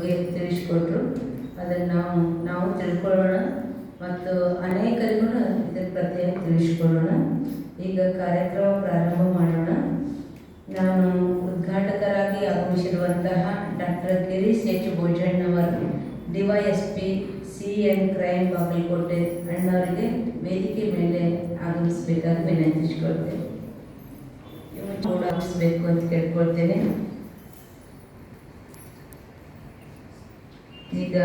ತಿಳಿಸ್ಕೊಟ್ರು. ಅದನ್ನು ನಾವು ನಾವು ತಿಳ್ಕೊಳ್ಳೋಣ ಮತ್ತು ಅನೇಕರಿಗೂ ಇದರ ಬಗ್ಗೆ ತಿಳಿಸ್ಕೊಳ್ಳೋಣ ಈಗ ಕಾರ್ಯಕ್ರಮ ಪ್ರಾರಂಭ ಮಾಡೋಣ. ನಾನು ಉದ್ಘಾಟಕರಾಗಿ ಆಗಮಿಸಿರುವಂತಹ doctor Girish H. ಭೋಜಣ್ಣವರು DYSP C N crime Bagalkote ಅಣ್ಣವರಿಗೆ ವೇದಿಕೆ ಮೇಲೆ ಆಗಮಿಸಬೇಕಾಗಿ ವಿನಂತಿಸಿಕೊಳ್ತೇನೆ. ಆಗಿಸ್ಬೇಕು ಅಂತ ಕೇಳ್ಕೊಳ್ತೇನೆ. ಈಗ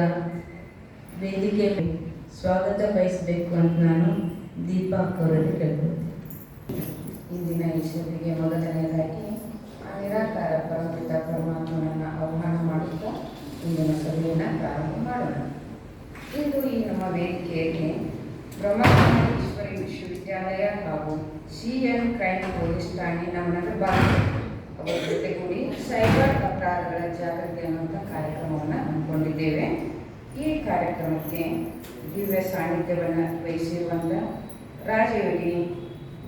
ವೇದಿಕೆ ಸ್ವಾಗತ ಬಯಸಬೇಕು ಅಂತ ನಾನು ದೀಪಾ ಅವರಲ್ಲಿ ಕೇಳ್ಕೊಳ್ತೀನಿ. ಇಂದಿನ ಈಶ್ವರಿಗೆ ಮೊದಲನೆಯದಾಗಿ ಆ ನಿರಾಕಾರ ಪರಮಪಿತ ಪರಮಾತ್ಮನನ್ನು ಆಹ್ವಾನ ಮಾಡುತ್ತಾ ಇಂದಿನ ಸಭೆಯನ್ನು ಪ್ರಾರಂಭ ಮಾಡೋಣ. ಇಂದು ಈ ನಮ್ಮ ವೇದಿಕೆಯಲ್ಲಿ ಬ್ರಹ್ಮೇಶ್ವರಿ ವಿಶ್ವವಿದ್ಯಾಲಯ ಹಾಗೂ ಸಿ ಎನ್ ಕ್ರೈಮ್ ಪೊಲೀಸ್ ಠಾಣೆ ನಮ್ಮ ನಗರಭಾಗ ಅವರ ಜೊತೆಗೂಡಿ ಸೈಬರ್ ಅಪರಾಧಗಳ ಜಾಗೃತಿ ಅನ್ನುವಂಥ ಕಾರ್ಯಕ್ರಮವನ್ನು ಹಮ್ಮಿಕೊಂಡಿದ್ದೇವೆ. ಈ ಕಾರ್ಯಕ್ರಮಕ್ಕೆ ದಿವ್ಯ ಸಾನ್ನಿಧ್ಯವನ್ನು ವಹಿಸಿರುವಂಥ ರಾಜಯೋಗಿ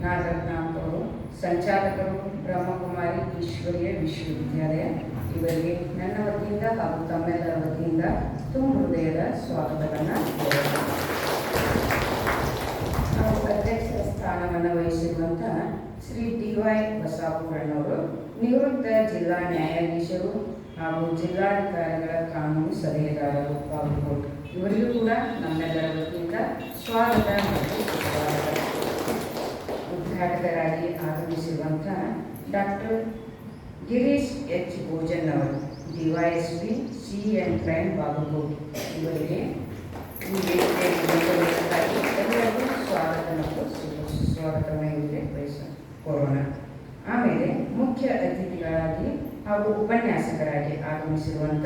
ನಾಗರತ್ನಾಥ್ ಅವರು, ಸಂಚಾಲಕರು ಬ್ರಹ್ಮಕುಮಾರಿ ಈಶ್ವರಿಯ ವಿಶ್ವವಿದ್ಯಾಲಯ, ಇವರಿಗೆ ನನ್ನ ವತಿಯಿಂದ ಹಾಗೂ ತಮ್ಮೆಲ್ಲರ ವತಿಯಿಂದ ತುಂಬ ಹೃದಯದ ಸ್ವಾಗತವನ್ನು ನಾವು ಅಧ್ಯಕ್ಷರ ಸ್ಥಾನವನ್ನು ವಹಿಸಿರುವಂಥ ಶ್ರೀ ಡಿ ವೈ ಬಸಾಪುರಣ್ಣವರು ನಿವೃತ್ತ ಜಿಲ್ಲಾ ನ್ಯಾಯಾಧೀಶರು ಹಾಗೂ ಜಿಲ್ಲಾಧಿಕಾರಿಗಳ ಕಾನೂನು ಸಲಹೆಗಾರರು ಬಾಗಲಕೋಟೆ ಇವರಿಗೂ ಕೂಡ ನಮ್ಮೆಲ್ಲರ ವತಿಯಿಂದ ಸ್ವಾಗತ ಮತ್ತು ಸುಸ್ವಾಗತ ಉದ್ಘಾಟಕರಾಗಿ ಆಗಮಿಸಿರುವಂಥ ಡಾಕ್ಟರ್ ಗಿರೀಶ್ ಎಚ್. ಭೋಜನ್ ಅವರು, DYSP C. N. Crime Bagalkote. ಇವರಿಗೆ ಈ ವೇದಿಕೆಯಲ್ಲಿ ಎಲ್ಲರಿಗೂ ಸ್ವಾಗತ ಮತ್ತು ಸುಸ್ವಾಗತವನ್ನು ಇವರಿಗೆ ಬಯಸ ಆಮೇಲೆ ಮುಖ್ಯ ಅತಿಥಿಗಳಾಗಿ ಹಾಗೂ ಉಪನ್ಯಾಸಕರಾಗಿ ಆಗಮಿಸಿರುವಂಥ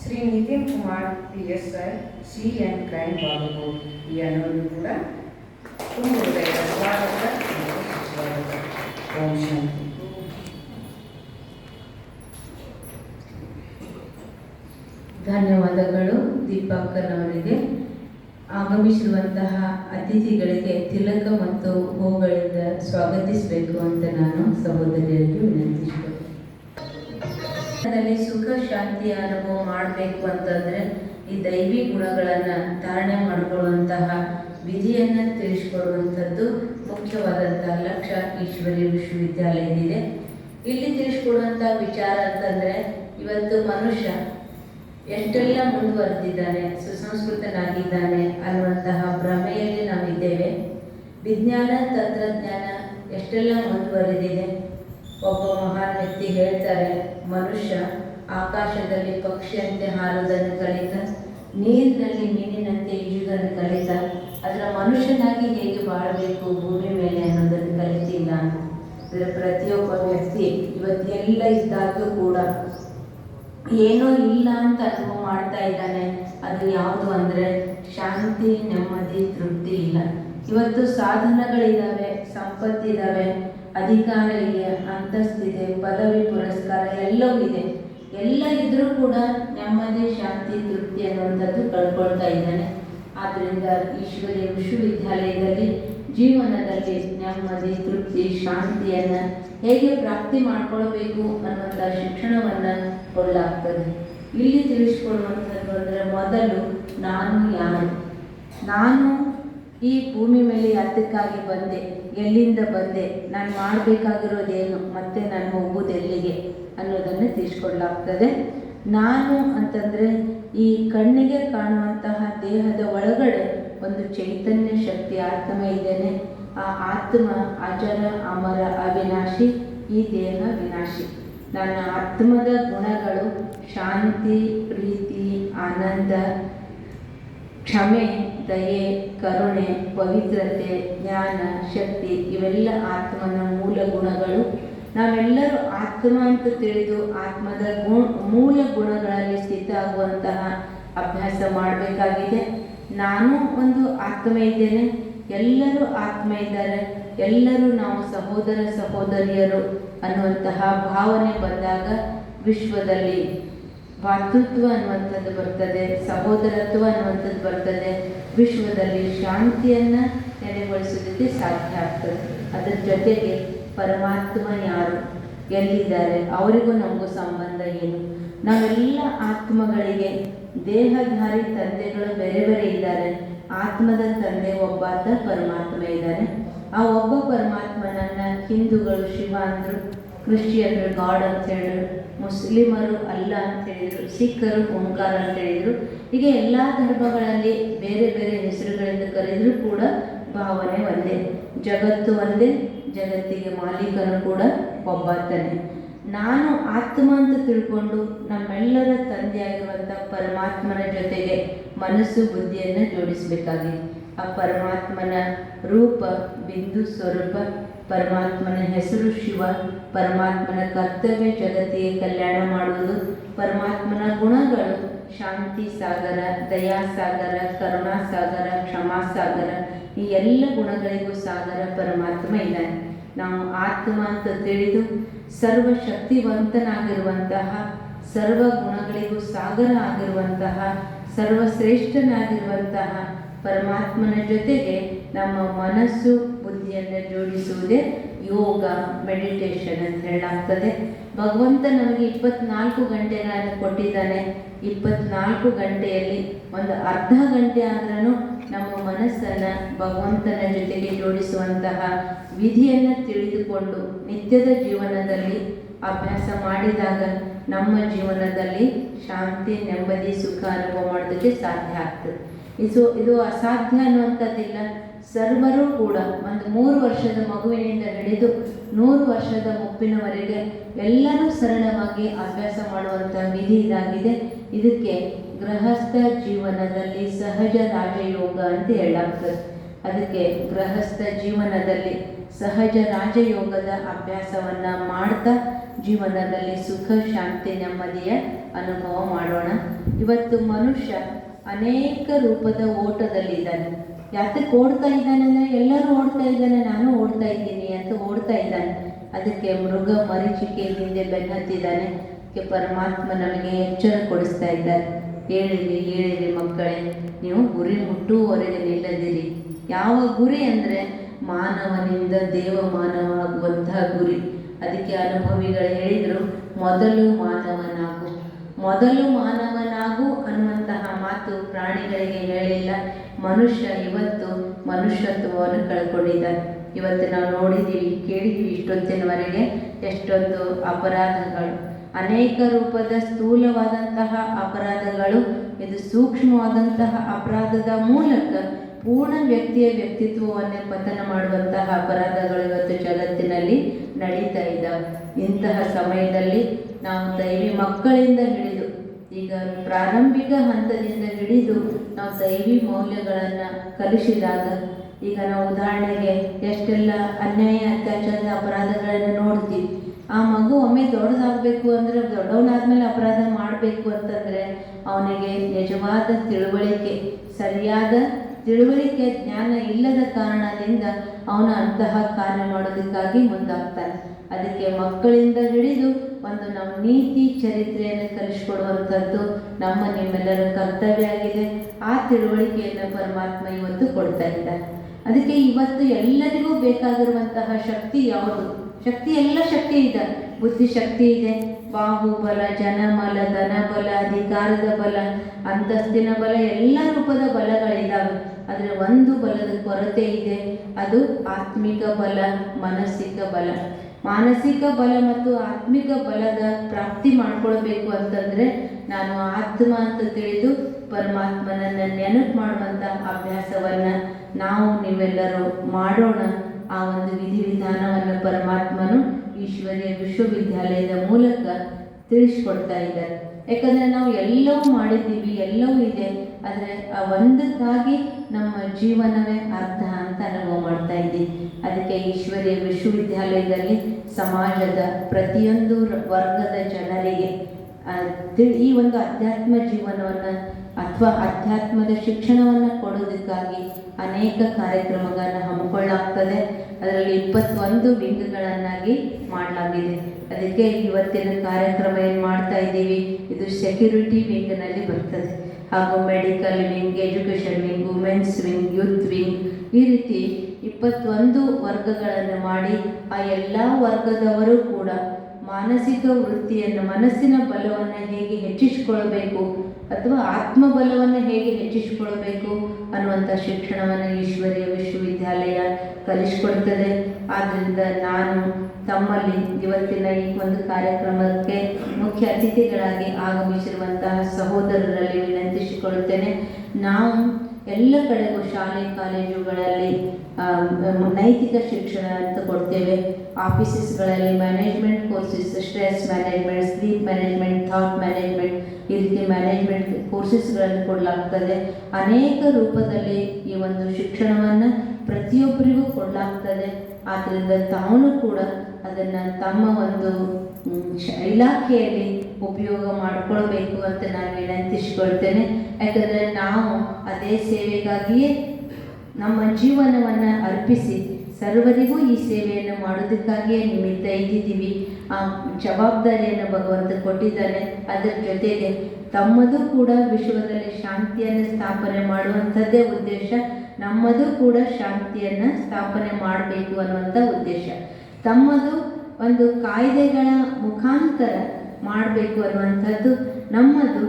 Shri Nitin Kumar P S I C N crime Babu ಈ ಅನ್ನೋದು ಕೂಡ ತುಂಬ ಹೃದಯದ ಸ್ವಾಗತ ಧನ್ಯವಾದಗಳು ದೀಪಾಕರ್ ಅವರಿಗೆ. ಆಗಮಿಸಿರುವಂತಹ ಅತಿಥಿಗಳಿಗೆ ತಿಲಕ ಮತ್ತು ಹೂಗಳಿಂದ ಸ್ವಾಗತಿಸಬೇಕು ಅಂತ ನಾನು ಸಹೋದರಿಯರಿಗೆ ವಿನಂತಿಸಿದ್ದೇನೆ ಜೀವನದಲ್ಲಿ ಸುಖ, ಶಾಂತಿ, ಅನುಭವ ಮಾಡಬೇಕು ಅಂತಂದ್ರೆ ಈ ದೈವಿ ಗುಣಗಳನ್ನು ಧಾರಣೆ ಮಾಡಿಕೊಳ್ಳುವಂತಹ ವಿಧಿಯನ್ನು ತಿಳಿಸ್ಕೊಡುವಂಥದ್ದು ಮುಖ್ಯವಾದಂತಹ ಲಕ್ಷ ಈಶ್ವರಿ ವಿಶ್ವವಿದ್ಯಾಲಯದಿದೆ ಇಲ್ಲಿ ತಿಳಿಸ್ಕೊಡುವಂಥ ವಿಚಾರ ಅಂತಂದ್ರೆ ಇವತ್ತು ಮನುಷ್ಯ ಎಷ್ಟೆಲ್ಲ ಮುಂದುವರೆದಿದ್ದಾನೆ, ಸುಸಂಸ್ಕೃತನಾಗಿದ್ದಾನೆ ಅನ್ನುವಂತಹ ಭ್ರಮೆಯಲ್ಲಿ ನಾವಿದ್ದೇವೆ. ವಿಜ್ಞಾನ, ತಂತ್ರಜ್ಞಾನ ಎಷ್ಟೆಲ್ಲ ಮುಂದುವರೆದಿದೆ ಒಬ್ಬ ಮಹಾನ್ ವ್ಯಕ್ತಿ ಹೇಳ್ತಾರೆ, ಮನುಷ್ಯ ಆಕಾಶದಲ್ಲಿ ಪಕ್ಷಿಯಂತೆ ಹಾರುವುದನ್ನು ಕಲಿತ, ನೀರಿನಲ್ಲಿ ಮೀನಿನಂತೆ ಈಜುವುದನ್ನು ಕಲಿತ, ಅದರ ಮನುಷ್ಯನಾಗಿ ಹೇಗೆ ಬಾಳಬೇಕು, ಭೂಮಿ ಮೇಲೆ ಅನ್ನೋದನ್ನು ಕಲಿತಿಲ್ಲ ಅಂದರೆ ಪ್ರತಿಯೊಬ್ಬ ವ್ಯಕ್ತಿ ಇವತ್ತೆಲ್ಲ ಇದ್ದಾಗೂ ಕೂಡ ಏನೂ ಇಲ್ಲ ಅಂತ ಅನುಭವ ಮಾಡ್ತಾ ಇದ್ದಾನೆ. ಅದು ಯಾವುದು ಅಂದರೆ ಶಾಂತಿ, ನೆಮ್ಮದಿ, ತೃಪ್ತಿ ಇಲ್ಲ. ಇವತ್ತು ಸಾಧನಗಳಿದ್ದಾವೆ ಸಂಪತ್ತಿದ್ದಾವೆ ಅಧಿಕಾರ ಇದೆ ಅಂತಸ್ತಿದೆ ಪದವಿ ಪುರಸ್ಕಾರ ಎಲ್ಲವೂ ಇದೆ. ಎಲ್ಲ ಇದ್ರೂ ಕೂಡ ನೆಮ್ಮದಿ ಶಾಂತಿ, ತೃಪ್ತಿ ಅನ್ನುವಂಥದ್ದು ಕಳ್ಕೊಳ್ತಾ ಇದ್ದಾನೆ. ಆದ್ದರಿಂದ ಈಶ್ವರಿ ವಿಶ್ವವಿದ್ಯಾಲಯದಲ್ಲಿ ಜೀವನದಲ್ಲಿ ನೆಮ್ಮದಿ ತೃಪ್ತಿ, ಶಾಂತಿಯನ್ನು ಹೇಗೆ ಪ್ರಾಪ್ತಿ ಮಾಡ್ಕೊಳ್ಬೇಕು ಅನ್ನುವಂಥ ಶಿಕ್ಷಣವನ್ನು ಕೊಡಲಾಗ್ತದೆ. ಇಲ್ಲಿ ತಿಳಿಸ್ಕೊಳ್ಳುವಂಥದ್ದು ಅಂದರೆ ಮೊದಲು ನಾನು ಯಾರು? ನಾನು ಈ ಭೂಮಿ ಮೇಲೆ ಯಾತಕ್ಕಾಗಿ ಬಂದೆ? ಎಲ್ಲಿಂದ ಬಂದೆ? ನಾನು ಮಾಡಬೇಕಾಗಿರೋದೇನು? ಮತ್ತೆ ನಾನು ಹೋಗೋದು ಎಲ್ಲಿಗೆ ಅನ್ನೋದನ್ನು ತಿಳಿಸ್ಕೊಡ್ಲಾಗ್ತದೆ. ನಾನು ಅಂತಂದರೆ ಈ ಕಣ್ಣಿಗೆ ಕಾಣುವಂತಹ ದೇಹದ ಒಳಗಡೆ ಒಂದು ಚೈತನ್ಯ ಶಕ್ತಿ ಆತ್ಮ ಇದ್ದೇನೆ. ಆ ಆತ್ಮ, ಅಜರ, ಅಮರ, ಅವಿನಾಶಿ, ಈ ದೇಹ ವಿನಾಶಿ. ನನ್ನ ಆತ್ಮದ ಗುಣಗಳು ಶಾಂತಿ, ಪ್ರೀತಿ, ಆನಂದ ಕ್ಷಮೆ, ದಯೆ, ಕರುಣೆ, ಪವಿತ್ರತೆ, ಜ್ಞಾನ, ಶಕ್ತಿ ಇವೆಲ್ಲ ಆತ್ಮನ ಮೂಲ ಗುಣಗಳು. ನಾವೆಲ್ಲರೂ ಆತ್ಮ ಅಂತ ತಿಳಿದು ಆತ್ಮದ ಗುಣ, ಮೂಲ ಗುಣಗಳಲ್ಲಿ ಸ್ಥಿತ ಆಗುವಂತಹ ಅಭ್ಯಾಸ ಮಾಡಬೇಕಾಗಿದೆ. ನಾನು ಒಂದು ಆತ್ಮ ಇದ್ದೇನೆ, ಎಲ್ಲರೂ ಆತ್ಮ ಇದ್ದಾರೆ, ಎಲ್ಲರೂ ನಾವು ಸಹೋದರ ಸಹೋದರಿಯರು ಅನ್ನುವಂತಹ ಭಾವನೆ ಬಂದಾಗ ವಿಶ್ವದಲ್ಲಿ ಭಾತೃತ್ವ ಅನ್ನುವಂಥದ್ದು ಬರ್ತದೆ, ಸಹೋದರತ್ವ ಅನ್ನುವಂಥದ್ದು ಬರ್ತದೆ. ವಿಶ್ವದಲ್ಲಿ ಶಾಂತಿಯನ್ನು ನೆಲೆಗೊಳಿಸೋದಕ್ಕೆ ಸಾಧ್ಯ ಆಗ್ತದೆ. ಅದರ ಜೊತೆಗೆ ಪರಮಾತ್ಮ ಯಾರು? ಎಲ್ಲಿದ್ದಾರೆ? ಅವರಿಗೂ ನಮಗೂ ಸಂಬಂಧ ಏನು? ನಾವೆಲ್ಲ ಆತ್ಮಗಳಿಗೆ ದೇಹಧಾರಿ ತಂದೆಗಳು ಬೇರೆ ಬೇರೆ ಇದ್ದಾರೆ. ಆತ್ಮದ ತಂದೆ ಒಬ್ಬಾತ ಪರಮಾತ್ಮ ಇದ್ದಾನೆ ಆ ಒಬ್ಬ ಪರಮಾತ್ಮನನ್ನ ಹಿಂದೂಗಳು ಶಿವ ಅಂದರು ಕ್ರಿಶ್ಚಿಯನ್ರು, ಗಾಡ್ ಅಂತ ಹೇಳಿದ್ರು. ಮುಸ್ಲಿಮರು ಅಲ್ಲ ಅಂತ ಹೇಳಿದರು, ಸಿಖ್ಖರು ಓಂಕಾರ ಅಂತ ಹೇಳಿದರು. ಹೀಗೆ ಎಲ್ಲ ಧರ್ಮಗಳಲ್ಲಿ ಬೇರೆ ಬೇರೆ ಹೆಸರುಗಳಿಂದ ಕರೆದರೂ ಕೂಡ ಭಾವನೆ ಒಂದೇ. ಜಗತ್ತು ಒಂದೇ, ಜಗತ್ತಿಗೆ ಮಾಲೀಕನು ಕೂಡ ಒಬ್ಬಾತನೇ ನಾನು ಆತ್ಮ ಅಂತ ತಿಳ್ಕೊಂಡು ನಮ್ಮೆಲ್ಲರ ತಂದೆಯಾಗಿರುವಂಥ ಪರಮಾತ್ಮನ ಜೊತೆಗೆ ಮನಸ್ಸು ಬುದ್ಧಿಯನ್ನು ಜೋಡಿಸಬೇಕಾಗಿದೆ ಆ ಪರಮಾತ್ಮನ ರೂಪ, ಬಿಂದು, ಸ್ವರೂಪ ಪರಮಾತ್ಮನ ಹೆಸರು ಶಿವ, ಪರಮಾತ್ಮನ ಕರ್ತವ್ಯ ಜಗತ್ತಿಗೆ ಕಲ್ಯಾಣ ಮಾಡುವುದು, ಪರಮಾತ್ಮನ ಗುಣಗಳು ಶಾಂತಿ ಸಾಗರ, ದಯಾ ಸಾಗರ ಕ್ಷಮಾಸಾಗರ ಸಾಗರ, ಕ್ಷಮಾ ಸಾಗರ, ಈ ಎಲ್ಲ ಗುಣಗಳಿಗೂ ಸಾಗರ ಪರಮಾತ್ಮ ಇದ್ದಾನೆ ನಾವು ಆತ್ಮ ಅಂತ ತಿಳಿದು ಸರ್ವಶಕ್ತಿವಂತನಾಗಿರುವಂತಹ, ಸರ್ವ ಗುಣಗಳಿಗೂ ಸಾಗರ ಆಗಿರುವಂತಹ, ಸರ್ವಶ್ರೇಷ್ಠನಾಗಿರುವಂತಹ ಪರಮಾತ್ಮನ ಜೊತೆಗೆ ನಮ್ಮ ಮನಸ್ಸು ಬುದ್ಧಿಯನ್ನು ಜೋಡಿಸುವುದೇ ಯೋಗ ಮೆಡಿಟೇಷನ್ ಅಂತ ಹೇಳಲಾಗ್ತದೆ. ಭಗವಂತ ನಮಗೆ ಇಪ್ಪತ್ನಾಲ್ಕು ಗಂಟೆಗಳನ್ನು ಕೊಟ್ಟಿದ್ದಾನೆ. ಇಪ್ಪತ್ನಾಲ್ಕು ಗಂಟೆಯಲ್ಲಿ ಒಂದು ಅರ್ಧ ಗಂಟೆ ಆದ್ರೂ ನಮ್ಮ ಮನಸ್ಸನ್ನು ಭಗವಂತನ ಜೊತೆಗೆ ಜೋಡಿಸುವಂತಹ ವಿಧಿಯನ್ನು ತಿಳಿದುಕೊಂಡು ನಿತ್ಯದ ಜೀವನದಲ್ಲಿ ಅಭ್ಯಾಸ ಮಾಡಿದಾಗ ನಮ್ಮ ಜೀವನದಲ್ಲಿ ಶಾಂತಿ, ನೆಮ್ಮದಿ, ಸುಖ ಅನುಭವ ಮಾಡೋದಕ್ಕೆ ಸಾಧ್ಯ ಆಗ್ತದೆ. ಇದು ಇದು ಅಸಾಧ್ಯ ಅನ್ನುವಂಥದ್ದಿಲ್ಲ. ಸರ್ವರು ಕೂಡ ಒಂದು ಮೂರು ವರ್ಷದ ಮಗುವಿನಿಂದ ಹಿಡಿದು ನೂರು ವರ್ಷದ ಮುಪ್ಪಿನವರೆಗೆ ಎಲ್ಲರೂ ಸರಳವಾಗಿ ಅಭ್ಯಾಸ ಮಾಡುವಂಥ ವಿಧಿ ಇದಾಗಿದೆ. ಇದಕ್ಕೆ ಗೃಹಸ್ಥ ಜೀವನದಲ್ಲಿ ಸಹಜ ರಾಜಯೋಗ ಅಂತ ಹೇಳಾಗ್ತದೆ ಅದಕ್ಕೆ ಗೃಹಸ್ಥ ಜೀವನದಲ್ಲಿ ಸಹಜ ರಾಜಯೋಗದ ಅಭ್ಯಾಸವನ್ನು ಮಾಡ್ತಾ ಜೀವನದಲ್ಲಿ ಸುಖ, ಶಾಂತಿ, ನೆಮ್ಮದಿಯ ಅನುಭವ ಮಾಡೋಣ. ಇವತ್ತು ಮನುಷ್ಯ ಅನೇಕ ರೂಪದ ಓಟದಲ್ಲಿದ್ದಾನೆ. ಯಾತಕ್ಕೆ ಓಡ್ತಾ ಇದ್ದಾನೆ ಅಂದರೆ ಎಲ್ಲರೂ ಓಡ್ತಾ ಇದ್ದಾನೆ, ನಾನು ಓಡ್ತಾ ಇದ್ದೀನಿ ಅಂತ ಓಡ್ತಾ ಇದ್ದಾನೆ. ಅದಕ್ಕೆ ಮೃಗ ಮರೀಚಿಕೆ ಹಿಂದೆ ಬೆನ್ನತ್ತಿದ್ದಾನೆ. ಅದಕ್ಕೆ ಪರಮಾತ್ಮ ನಮಗೆ ಎಚ್ಚರ ಕೊಡಿಸ್ತಾ ಇದ್ದಾರೆ. ಹೇಳಿರಿ ಹೇಳಿರಿ ಮಕ್ಕಳೇ, ನೀವು ಗುರಿ ಮುಟ್ಟುವವರೆಗೆ ನಿಲ್ಲದಿರಿ. ಯಾವ ಗುರಿ ಅಂದರೆ ಮಾನವನಿಂದ ದೇವ ಮಾನವ ಆಗುವಂತಹ ಗುರಿ. ಅದಕ್ಕೆ ಅನುಭವಿಗಳು ಹೇಳಿದರು, ಮೊದಲು ಮಾನವನಾಗು. ಮೊದಲು ಮಾನವನಾಗು ಅನ್ನುವಂತಹ ಮಾತು ಪ್ರಾಣಿಗಳಿಗೆ ಹೇಳಿಲ್ಲ. ಮನುಷ್ಯ ಇವತ್ತು ಮನುಷ್ಯತ್ವವನ್ನು ಕಳ್ಕೊಂಡಿದ್ದಾನೆ. ಇವತ್ತು ನಾವು ನೋಡಿದ್ದೀವಿ, ಕೇಳಿದ್ದೀವಿ ಇಷ್ಟೊತ್ತಿನವರೆಗೆ ಎಷ್ಟೊಂದು ಅಪರಾಧಗಳು. ಅನೇಕ ರೂಪದ ಸ್ಥೂಲವಾದಂತಹ ಅಪರಾಧಗಳು, ಇದು ಸೂಕ್ಷ್ಮವಾದಂತಹ ಅಪರಾಧದ ಮೂಲಕ ಪೂರ್ಣ ವ್ಯಕ್ತಿಯ ವ್ಯಕ್ತಿತ್ವವನ್ನೇ ಪತನ ಮಾಡುವಂತಹ ಅಪರಾಧಗಳು ಇವತ್ತು ಜಗತ್ತಿನಲ್ಲಿ ನಡೀತಾ ಇದ್ದಾವೆ. ಇಂತಹ ಸಮಯದಲ್ಲಿ ನಾವು ದೈವಿ ಮಕ್ಕಳಿಂದ ಹಿಡಿದು ಈಗ ಪ್ರಾರಂಭಿಕ ಹಂತದಿಂದ ಹಿಡಿದು ನಾವು ದೈವಿ ಮೌಲ್ಯಗಳನ್ನು ಕಲಿಸಿದಾಗ ಈಗ ನಾವು ಉದಾಹರಣೆಗೆ ಎಷ್ಟೆಲ್ಲ ಅನ್ಯಾಯ, ಅತ್ಯಾಚಾರದ ಅಪರಾಧಗಳನ್ನು ನೋಡ್ತೀವಿ. ಆ ಮಗು ಒಮ್ಮೆ ದೊಡ್ಡದಾಗಬೇಕು ಅಂದರೆ ದೊಡ್ಡವನಾದ್ಮೇಲೆ ಅಪರಾಧ ಮಾಡಬೇಕು ಅಂತಂದರೆ ಅವನಿಗೆ ನಿಜವಾದ ತಿಳುವಳಿಕೆ, ಸರಿಯಾದ ತಿಳುವಳಿಕೆ ಜ್ಞಾನ ಇಲ್ಲದ ಕಾರಣದಿಂದ ಅವನು ಅಂತಹ ಕಾರ್ಯ ಮಾಡೋದಕ್ಕಾಗಿ ಮುಂದಾಗ್ತಾನೆ. ಅದಕ್ಕೆ ಮಕ್ಕಳಿಂದ ಹಿಡಿದು ಒಂದು ನಮ್ಮ ನೀತಿ ಚರಿತ್ರೆಯನ್ನು ಕಲಿಸ್ಕೊಡುವಂಥದ್ದು ನಮ್ಮ ನಿಮ್ಮೆಲ್ಲರ ಕರ್ತವ್ಯ ಆಗಿದೆ. ಆ ತಿಳುವಳಿಕೆಯನ್ನು ಪರಮಾತ್ಮ ಇವತ್ತು ಕೊಡ್ತಾ ಇದ್ದಾರೆ. ಅದಕ್ಕೆ ಇವತ್ತು ಎಲ್ಲರಿಗೂ ಬೇಕಾಗಿರುವಂತಹ ಶಕ್ತಿ ಯಾವುದು? ಶಕ್ತಿ, ಎಲ್ಲ ಶಕ್ತಿ ಇದೆ. ಬುದ್ಧಿ ಶಕ್ತಿ ಇದೆ. ಬಾಹುಬಲ ಜನಬಲ ಧನಬಲ ಅಧಿಕಾರದ ಬಲ, ಅಂತಸ್ತಿನ ಬಲ, ಎಲ್ಲ ರೂಪದ ಬಲಗಳಿದ್ದಾವೆ ಆದರೆ ಒಂದು ಬಲದ ಕೊರತೆ ಇದೆ. ಅದು ಆತ್ಮಿಕ ಬಲ, ಮಾನಸಿಕ ಬಲ. ಮಾನಸಿಕ ಬಲ ಮತ್ತು ಆತ್ಮಿಕ ಬಲದ ಪ್ರಾಪ್ತಿ ಮಾಡ್ಕೊಳ್ಬೇಕು ಅಂತಂದರೆ ನಾನು ಆತ್ಮ ಅಂತ ತಿಳಿದು ಪರಮಾತ್ಮನನ್ನು ನೆನಪು ಮಾಡುವಂಥ ಅಭ್ಯಾಸವನ್ನು ನಾವು ನೀವೆಲ್ಲರೂ ಮಾಡೋಣ. ಆ ಒಂದು ವಿಧಿವಿಧಾನವನ್ನು ಪರಮಾತ್ಮನು ಈಶ್ವರ್ಯ ವಿಶ್ವವಿದ್ಯಾಲಯದ ಮೂಲಕ ತಿಳಿಸ್ಕೊಡ್ತಾ ಇದ್ದಾರೆ. ಯಾಕಂದರೆ ನಾವು ಎಲ್ಲವೂ ಮಾಡಿದ್ದೀವಿ, ಎಲ್ಲವೂ ಇದೆ, ಆದರೆ ಆ ಒಂದಕ್ಕಾಗಿ ನಮ್ಮ ಜೀವನವೇ ಅರ್ಧ ಅಂತ ಅನುಭವ ಮಾಡ್ತಾ ಇದ್ದೀವಿ. ಅದಕ್ಕೆ ಈಶ್ವರ್ಯ ವಿಶ್ವವಿದ್ಯಾಲಯದಲ್ಲಿ ಸಮಾಜದ ಪ್ರತಿಯೊಂದು ವರ್ಗದ ಜನರಿಗೆ ಈ ಒಂದು ಅಧ್ಯಾತ್ಮ ಜೀವನವನ್ನು ಅಥವಾ ಅಧ್ಯಾತ್ಮದ ಶಿಕ್ಷಣವನ್ನು ಕೊಡೋದಕ್ಕಾಗಿ ಅನೇಕ ಕಾರ್ಯಕ್ರಮಗಳನ್ನು ಹಮ್ಮಿಕೊಳ್ಳಾಗ್ತದೆ. ಅದರಲ್ಲಿ ಇಪ್ಪತ್ತೊಂದು ವಿಂಗಗಳನ್ನಾಗಿ ಮಾಡಲಾಗಿದೆ. ಅದಕ್ಕೆ ಇವತ್ತಿನ ಕಾರ್ಯಕ್ರಮ ಏನು ಮಾಡ್ತಾ ಇದ್ದೀವಿ? ಇದು ಸೆಕ್ಯೂರಿಟಿ ವಿಂಗ್ನಲ್ಲಿ ಬರ್ತದೆ. ಹಾಗೂ medical wing education wing women's wing youth wing ಈ ರೀತಿ ಇಪ್ಪತ್ತೊಂದು ವರ್ಗಗಳನ್ನು ಮಾಡಿ ಆ ಎಲ್ಲ ವರ್ಗದವರು ಕೂಡ ಮಾನಸಿಕ ವೃತ್ತಿಯನ್ನು, ಮನಸ್ಸಿನ ಬಲವನ್ನು ಹೇಗೆ ಹೆಚ್ಚಿಸಿಕೊಳ್ಬೇಕು ಅಥವಾ ಆತ್ಮಬಲವನ್ನು ಹೇಗೆ ಹೆಚ್ಚಿಸಿಕೊಳ್ಬೇಕು ಅನ್ನುವಂಥ ಶಿಕ್ಷಣವನ್ನು ಈಶ್ವರೀಯ ವಿಶ್ವವಿದ್ಯಾಲಯ ಕಲಿಸಿಕೊಡ್ತದೆ. ಆದ್ದರಿಂದ ನಾನು ತಮ್ಮಲ್ಲಿ ಇವತ್ತಿನ ಈ ಒಂದು ಕಾರ್ಯಕ್ರಮಕ್ಕೆ ಮುಖ್ಯ ಅತಿಥಿಗಳಾಗಿ ಆಗಮಿಸಿರುವಂತಹ ಸಹೋದರರಲ್ಲಿ ವಿನಂತಿಸಿಕೊಳ್ಳುತ್ತೇನೆ. ನಾವು ಎಲ್ಲ ಕಡೆಗೂ ಶಾಲೆ, ಕಾಲೇಜುಗಳಲ್ಲಿ ನೈತಿಕ ಶಿಕ್ಷಣ ಅಂತ ಕೊಡ್ತೇವೆ. ಆಫೀಸಸ್ಗಳಲ್ಲಿ management courses stress management sleep management thought management ಈ ರೀತಿ ಮ್ಯಾನೇಜ್ಮೆಂಟ್ ಕೋರ್ಸಸ್ಗಳನ್ನು ಕೊಡಲಾಗ್ತದೆ. ಅನೇಕ ರೂಪದಲ್ಲಿ ಈ ಒಂದು ಶಿಕ್ಷಣವನ್ನು ಪ್ರತಿಯೊಬ್ಬರಿಗೂ ಕೊಡಲಾಗ್ತದೆ. ಆದ್ದರಿಂದ ತಾವು ಕೂಡ ಅದನ್ನು ತಮ್ಮ ಒಂದು ಇಲಾಖೆಯಲ್ಲಿ ಉಪಯೋಗ ಮಾಡಿಕೊಳ್ಬೇಕು ಅಂತ ನಾನು ವಿನಂತಿಸಿಕೊಳ್ತೇನೆ. ಯಾಕಂದರೆ ನಾವು ಅದೇ ಸೇವೆಗಾಗಿಯೇ ನಮ್ಮ ಜೀವನವನ್ನು ಅರ್ಪಿಸಿ ಸರ್ವರಿಗೂ ಈ ಸೇವೆಯನ್ನು ಮಾಡೋದಕ್ಕಾಗಿಯೇ ನಿಮಿತ್ತ ಇದ್ದಿದ್ದೀವಿ. ಆ ಜವಾಬ್ದಾರಿಯನ್ನು ಭಗವಂತ ಕೊಟ್ಟಿದ್ದಾನೆ. ಅದರ ಜೊತೆಗೆ ತಮ್ಮದು ಕೂಡ ವಿಶ್ವದಲ್ಲಿ ಶಾಂತಿಯನ್ನು ಸ್ಥಾಪನೆ ಮಾಡುವಂಥದ್ದೇ ಉದ್ದೇಶ. ನಮ್ಮದು ಕೂಡ ಶಾಂತಿಯನ್ನು ಸ್ಥಾಪನೆ ಮಾಡಬೇಕು ಅನ್ನುವಂಥ ಉದ್ದೇಶ. ತಮ್ಮದು ಒಂದು ಕಾಯ್ದೆಗಳ ಮುಖಾಂತರ ಮಾಡಬೇಕು ಅನ್ನುವಂಥದ್ದು ನಮ್ಮದು.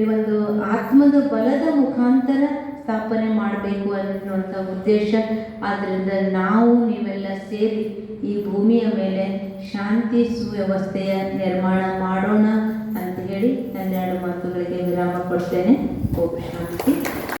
ಈ ಒಂದು ಆತ್ಮದ ಬಲದ ಮುಖಾಂತರ ಸ್ಥಾಪನೆ ಮಾಡಬೇಕು ಅನ್ನುವಂಥ ಉದ್ದೇಶ. ಆದ್ದರಿಂದ ನಾವು ನೀವೆಲ್ಲ ಸೇರಿ ಈ ಭೂಮಿಯ ಮೇಲೆ ಶಾಂತಿ ಸುವ್ಯವಸ್ಥೆಯ ನಿರ್ಮಾಣ ಮಾಡೋಣ ಅಂತ ಹೇಳಿ ನನ್ನೆರಡು ಮಾತುಗಳಿಗೆ ವಿರಾಮ ಕೊಡ್ತೇನೆ. ಓಂ ಶಾಂತಿ.